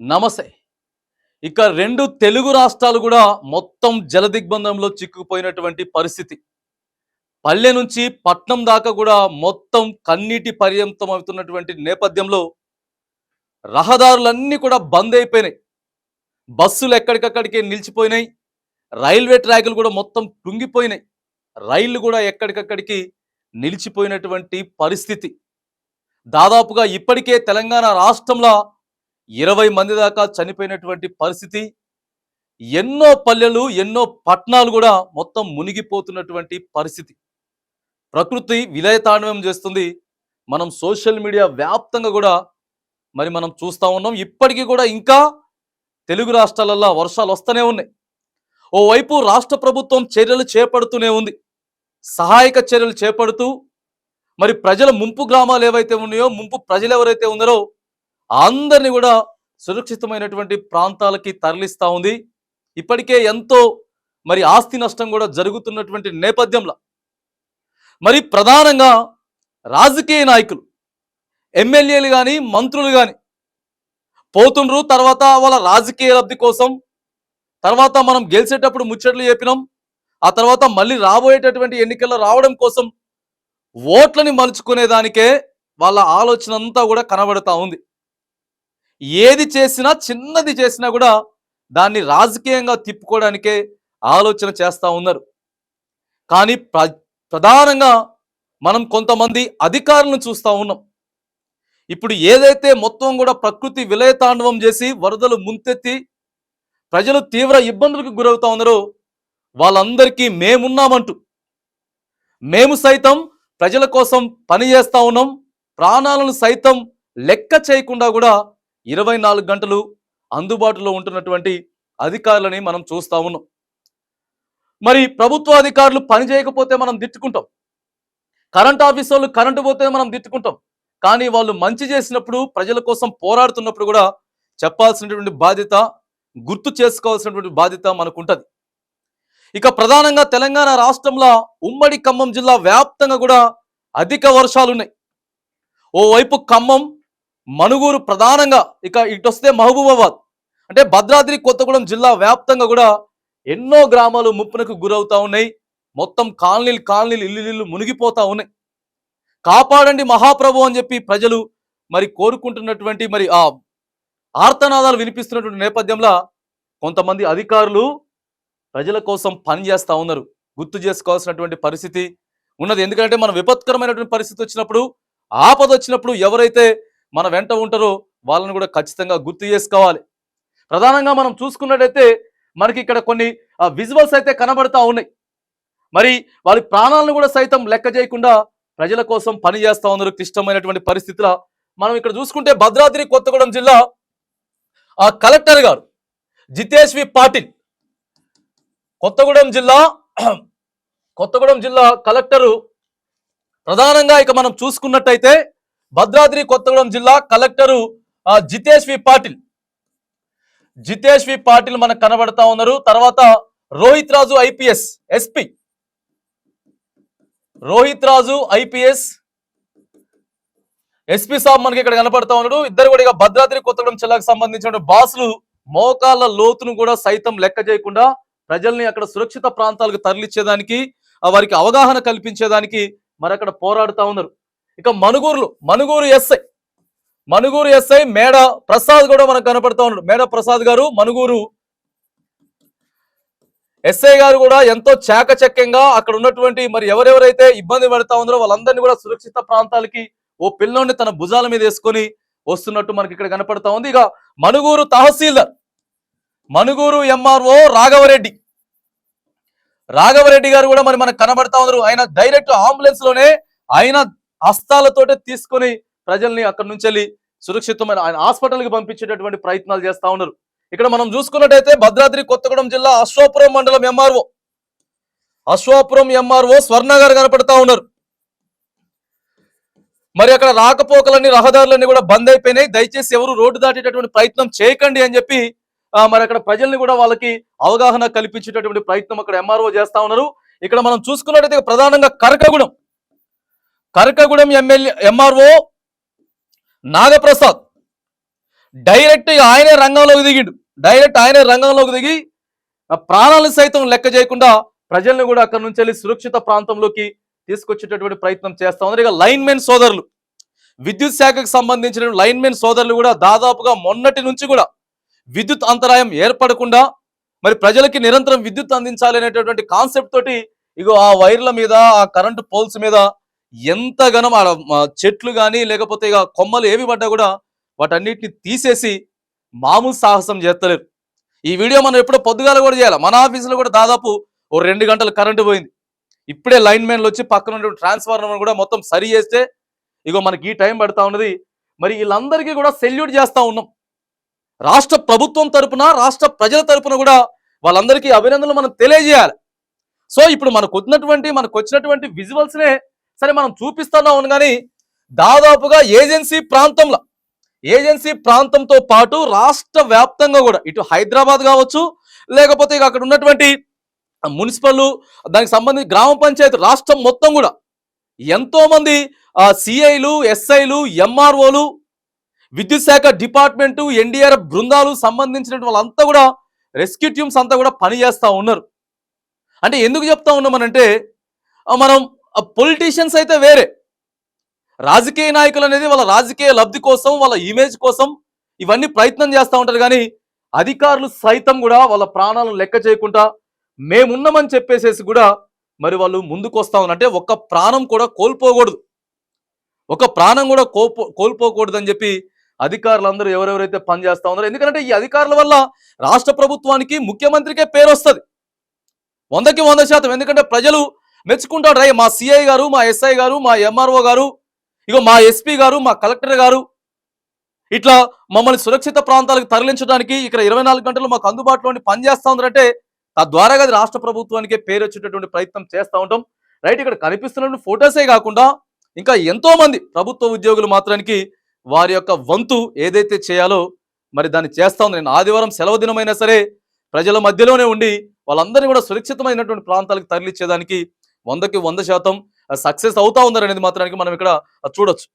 నమస్తే. ఇక రెండు తెలుగు రాష్ట్రాలు కూడా మొత్తం జలదిగ్బంధంలో చిక్కుకుపోయినటువంటి పరిస్థితి. పల్లె నుంచి పట్నం దాకా కూడా మొత్తం కన్నీటి పర్యంతం అవుతున్నటువంటి నేపథ్యంలో రహదారులన్నీ కూడా బంద్ అయిపోయినాయి. బస్సులు ఎక్కడికక్కడికి నిలిచిపోయినాయి. రైల్వే ట్రాకులు కూడా మొత్తం కుంగిపోయినాయి. రైళ్ళు కూడా ఎక్కడికక్కడికి నిలిచిపోయినటువంటి పరిస్థితి. దాదాపుగా ఇప్పటికే తెలంగాణ రాష్ట్రంలో ఇరవై మంది దాకా చనిపోయినటువంటి పరిస్థితి ఎన్నో పల్లెలు ఎన్నో పట్టణాలు కూడా మొత్తం మునిగిపోతున్నటువంటి పరిస్థితి. ప్రకృతి విలయతాండవం చేస్తుంది. మనం సోషల్ మీడియా వ్యాప్తంగా కూడా మరి మనం చూస్తూ ఉన్నాం. ఇప్పటికీ కూడా ఇంకా తెలుగు రాష్ట్రాలల్లో వర్షాలు వస్తూనే ఉన్నాయి. ఓవైపు రాష్ట్ర ప్రభుత్వం చర్యలు చేపడుతూనే ఉంది. సహాయక చర్యలు చేపడుతూ మరి ప్రజల ముంపు గ్రామాలు ఏవైతే ఉన్నాయో ముంపు ప్రజలు ఎవరైతే ఉన్నారో అందరినీ కూడా సురక్షితమైనటువంటి ప్రాంతాలకి తరలిస్తూ ఉంది. ఇప్పటికే ఎంతో మరి ఆస్తి నష్టం కూడా జరుగుతున్నటువంటి నేపథ్యంలో మరి ప్రధానంగా రాజకీయ నాయకులు ఎమ్మెల్యేలు కానీ మంత్రులు కానీ పోతుండ్రు. తర్వాత వాళ్ళ రాజకీయ లబ్ధి కోసం తర్వాత మనం గెలిచేటప్పుడు ముచ్చట్లు చెప్పినాం. ఆ తర్వాత మళ్ళీ రాబోయేటటువంటి ఎన్నికల్లో రావడం కోసం ఓట్లని మలుచుకునేదానికే వాళ్ళ ఆలోచన అంతా కూడా కనబడతా ఉంది. ఏది చేసినా చిన్నది చేసినా కూడా దాన్ని రాజకీయంగా తిప్పుకోవడానికే ఆలోచన చేస్తూ ఉన్నారు. కానీ ప్ర ప్రధానంగా మనం కొంతమంది అధికారులను చూస్తూ ఉన్నాం. ఇప్పుడు ఏదైతే మొత్తం కూడా ప్రకృతి విలయతాండవం చేసి వరదలు ముంతెత్తి ప్రజలు తీవ్ర ఇబ్బందులకు గురవుతా ఉన్నారో వాళ్ళందరికీ మేమున్నామంటూ మేము సైతం ప్రజల కోసం పనిచేస్తూ ఉన్నాం ప్రాణాలను సైతం లెక్క చేయకుండా కూడా ఇరవై నాలుగు గంటలు అందుబాటులో ఉంటున్నటువంటి అధికారులని మనం చూస్తూ ఉన్నాం. మరి ప్రభుత్వ అధికారులు పని చేయకపోతే మనం తిట్టుకుంటాం. కరెంట్ ఆఫీస్ వాళ్ళు కరెంటు పోతే మనం తిట్టుకుంటాం. కానీ వాళ్ళు మంచి చేసినప్పుడు ప్రజల కోసం పోరాడుతున్నప్పుడు కూడా చెప్పాల్సినటువంటి బాధ్యత గుర్తు చేసుకోవాల్సినటువంటి బాధ్యత మనకు ఉంటుంది ఇక ప్రధానంగా తెలంగాణ రాష్ట్రంలో ఉమ్మడి ఖమ్మం జిల్లా వ్యాప్తంగా కూడా అధిక వర్షాలు ఉన్నాయి ఓవైపు ఖమ్మం మనుగూరు ప్రధానంగా ఇక ఇటు వస్తే మహబూబాబాద్. అంటే భద్రాద్రి కొత్తగూడెం జిల్లా వ్యాప్తంగా కూడా ఎన్నో గ్రామాలు ముప్పునకు గురవుతా ఉన్నాయి. మొత్తం కాలనీలు కాలనీలు ఇల్లు ఇల్లు మునిగిపోతా ఉన్నాయి. కాపాడండి మహాప్రభు అని చెప్పి ప్రజలు మరి కోరుకుంటున్నటువంటి మరి ఆ ఆర్తనాదాలు వినిపిస్తున్నటువంటి నేపథ్యంలో కొంతమంది అధికారులు ప్రజల కోసం పని చేస్తూ ఉన్నారు. గుర్తు చేసుకోవాల్సినటువంటి పరిస్థితి ఉన్నది. ఎందుకంటే మనం విపత్కరమైనటువంటి పరిస్థితి వచ్చినప్పుడు ఆపద వచ్చినప్పుడు ఎవరైతే మన వెంట ఉంటారో వాళ్ళని కూడా ఖచ్చితంగా గుర్తు చేసుకోవాలి. ప్రధానంగా మనం చూసుకున్నట్టయితే మనకి ఇక్కడ కొన్ని విజువల్స్ అయితే కనబడతా ఉన్నాయి. మరి వారి ప్రాణాలను కూడా సైతం లెక్క చేయకుండా ప్రజల కోసం పని చేస్తా ఉన్నారు క్లిష్టమైనటువంటి పరిస్థితుల. మనం ఇక్కడ చూసుకుంటే భద్రాద్రి కొత్తగూడెం జిల్లా ఆ కలెక్టర్ గారు జితేష్ వి. పాటిల్ కొత్తగూడెం జిల్లా కొత్తగూడెం జిల్లా కలెక్టరు ప్రధానంగా ఇక మనం చూసుకున్నట్టయితే భద్రాద్రి కొత్తగూడెం జిల్లా కలెక్టరు ఆ, జితేష్ వి పాటిల్. జితేష్ వి పాటిల్ మనకు కనబడతా ఉన్నారు. తర్వాత Rohit Raju IPS SP. Rohit Raju IPS SP Saab మనకి ఇక్కడ కనపడతా ఉన్నాడు. ఇద్దరు కూడా ఇక భద్రాద్రి కొత్తగూడెం జిల్లాకు సంబంధించిన బాసులు మోకాళ్ళ లోతును కూడా సైతం లెక్క చేయకుండా ప్రజల్ని అక్కడ సురక్షిత ప్రాంతాలకు తరలిచ్చేదానికి వారికి అవగాహన కల్పించేదానికి మరి అక్కడ పోరాడుతా ఉన్నారు. ఇక మనుగూరులో మనుగూరు ఎస్ఐ. మనుగూరు ఎస్ఐ మేడ ప్రసాద్ కూడా మనకు కనపడతా ఉన్నాడు. మేడ ప్రసాద్ గారు మనుగూరు ఎస్ఐ గారు కూడా ఎంతో చాకచక్యంగా అక్కడ ఉన్నటువంటి మరి ఎవరెవరైతే ఇబ్బంది పడతా ఉన్నారో వాళ్ళందరినీ కూడా సురక్షిత ప్రాంతాలకి ఓ పిల్లోని తన భుజాల మీద వేసుకొని వస్తున్నట్టు మనకి ఇక్కడ కనపడతా ఉంది. ఇక మనుగూరు తహసీల్దార్ మనుగూరు ఎంఆర్ఓ రాఘవరెడ్డి. రాఘవరెడ్డి గారు కూడా మరి మనకు కనబడతా ఉన్నారు. ఆయన డైరెక్ట్ అంబులెన్స్లోనే ఆయన హస్తాలతోటే తీసుకొని ప్రజల్ని అక్కడి నుంచి వెళ్ళి సురక్షితమైన ఆయన హాస్పిటల్కి పంపించేటటువంటి ప్రయత్నాలు చేస్తా ఉన్నారు. ఇక్కడ మనం చూసుకున్నట్టయితే భద్రాద్రి కొత్తగూడెం జిల్లా అశ్వాపురం మండలం ఎంఆర్ఓ అశ్వాపురం ఎంఆర్ఓ స్వర్ణ గారు కనపడతా ఉన్నారు. మరి అక్కడ రాకపోకలన్నీ రహదారులన్నీ కూడా బంద్ అయిపోయినాయి. దయచేసి ఎవరు రోడ్డు దాటేటటువంటి ప్రయత్నం చేయకండి అని చెప్పి మరి అక్కడ ప్రజల్ని కూడా వాళ్ళకి అవగాహన కల్పించేటటువంటి ప్రయత్నం అక్కడ ఎంఆర్ఓ చేస్తా ఉన్నారు. ఇక్కడ మనం చూసుకున్నట్టయితే ప్రధానంగా Karakagudem Karakagudem MLA MRO Nagaprasad direct ఆయనే రంగంలోకి దిగిండు. డైరెక్ట్ ఆయనే రంగంలోకి దిగి ప్రాణాలను సైతం లెక్క చేయకుండా ప్రజల్ని కూడా అక్కడి నుంచి వెళ్ళి సురక్షిత ప్రాంతంలోకి తీసుకొచ్చేటటువంటి ప్రయత్నం చేస్తా ఉన్నారు. ఇక లైన్మెన్ సోదరులు విద్యుత్ శాఖకు సంబంధించిన లైన్మెన్ సోదరులు కూడా దాదాపుగా మొన్నటి నుంచి కూడా విద్యుత్ అంతరాయం ఏర్పడకుండా మరి ప్రజలకి నిరంతరం విద్యుత్ అందించాలి అనేటటువంటి కాన్సెప్ట్ తోటి ఇగో ఆ వైర్ల మీద ఆ కరెంటు పోల్స్ మీద ఎంతగానో ఆ చెట్లు కానీ లేకపోతే ఇక కొమ్మలు ఏవి పడ్డా కూడా వాటన్నిటిని తీసేసి మామూలు సాహసం చేస్తలేరు. ఈ వీడియో మనం ఎప్పుడో పొద్దుగాల కూడా చేయాలి? మన ఆఫీసులో కూడా దాదాపు ఓ రెండు గంటలు కరెంటు పోయింది. ఇప్పుడే లైన్ మ్యాన్లు వచ్చి పక్కన ట్రాన్స్ఫార్మర్ కూడా మొత్తం సరి చేస్తే ఇగో మనకి ఈ టైం పడతా ఉన్నది. మరి వీళ్ళందరికీ కూడా సెల్యూట్ చేస్తా ఉన్నాం. రాష్ట్ర ప్రభుత్వం తరపున రాష్ట్ర ప్రజల తరపున కూడా వాళ్ళందరికీ అభినందనలు మనం తెలియజేయాలి. సో ఇప్పుడు మనకు వచ్చినటువంటి మనకు వచ్చినటువంటి విజువల్స్నే సరే మనం చూపిస్తున్నాం కానీ దాదాపుగా ఏజెన్సీ ప్రాంతంలో ఏజెన్సీ ప్రాంతంతో పాటు రాష్ట్ర వ్యాప్తంగా కూడా ఇటు హైదరాబాద్ కావచ్చు లేకపోతే ఇక అక్కడ ఉన్నటువంటి మున్సిపల్ దానికి సంబంధించి గ్రామ పంచాయతీ రాష్ట్రం మొత్తం కూడా ఎంతోమంది సిఐలు ఎస్ఐలు ఎంఆర్ఓలు విద్యుత్ శాఖ డిపార్ట్మెంటు ఎన్డీఆర్ఎఫ్ బృందాలు సంబంధించిన వాళ్ళంతా కూడా రెస్క్యూ ట్యూమ్స్ అంతా కూడా పనిచేస్తూ ఉన్నారు. అంటే ఎందుకు చెప్తా ఉన్నామనంటే మనం పొలిటీషియన్స్ అయితే వేరే. రాజకీయ నాయకులు అనేది వాళ్ళ రాజకీయ లబ్ధి కోసం వాళ్ళ ఇమేజ్ కోసం ఇవన్నీ ప్రయత్నం చేస్తూ ఉంటారు. కానీ అధికారులు సైతం కూడా వాళ్ళ ప్రాణాలను లెక్క చేయకుండా మేమున్నామని చెప్పేసేసి కూడా మరి వాళ్ళు ముందుకు వస్తా ఉన్నట్టే అంటే ఒక్క ప్రాణం కూడా కోల్పోకూడదు. ఒక ప్రాణం కూడా కోల్పో కోల్పోకూడదని చెప్పి అధికారులందరూ ఎవరెవరైతే పనిచేస్తూ ఉన్నారో ఎందుకంటే ఈ అధికారుల వల్ల రాష్ట్ర ప్రభుత్వానికి ముఖ్యమంత్రికే పేరు వస్తుంది వందకి వంద శాతం. ఎందుకంటే ప్రజలు మెచ్చుకుంటాడు రై. మా సిఐ గారు మా ఎస్ఐ గారు మా ఎంఆర్ఓ గారు ఇగో మా ఎస్పీ గారు మా కలెక్టర్ గారు ఇట్లా మమ్మల్ని సురక్షిత ప్రాంతాలకు తరలించడానికి ఇక్కడ ఇరవై నాలుగు గంటలు మాకు అందుబాటులో ఉండి పనిచేస్తా తద్వారా అది రాష్ట్ర ప్రభుత్వానికి పేరు వచ్చేటటువంటి ప్రయత్నం చేస్తూ ఉంటాం. రైట్ ఇక్కడ కనిపిస్తున్న ఫొటోసే కాకుండా ఇంకా ఎంతో మంది ప్రభుత్వ ఉద్యోగులు మాత్రానికి వారి యొక్క వంతు ఏదైతే చేయాలో మరి దాన్ని చేస్తా ఉంది నేను ఆదివారం సెలవు దినమైనా సరే ప్రజల మధ్యలోనే ఉండి వాళ్ళందరినీ కూడా సురక్షితమైనటువంటి ప్రాంతాలకు తరలిచ్చేదానికి వందకి వంద శాతం సక్సెస్ అవుతా ఉన్నారనేది మాత్రానికి మనం ఇక్కడ చూడొచ్చు.